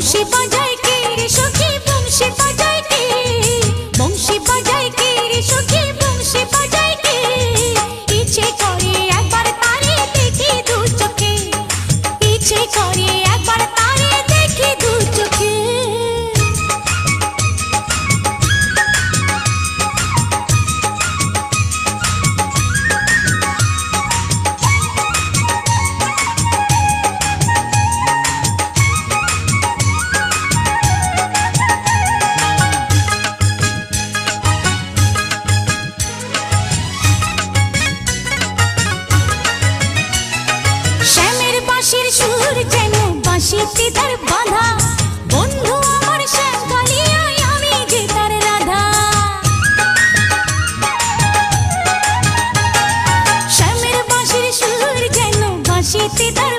বংশী বাজায় কে সখী হাসির সুর যেন বাঁশিতে তার বাঁধা। বন্ধু আমার শ্যামকালী আমি যে তার রাধা। শ্যামের বাঁশির সুর যেন বাঁশিতে তার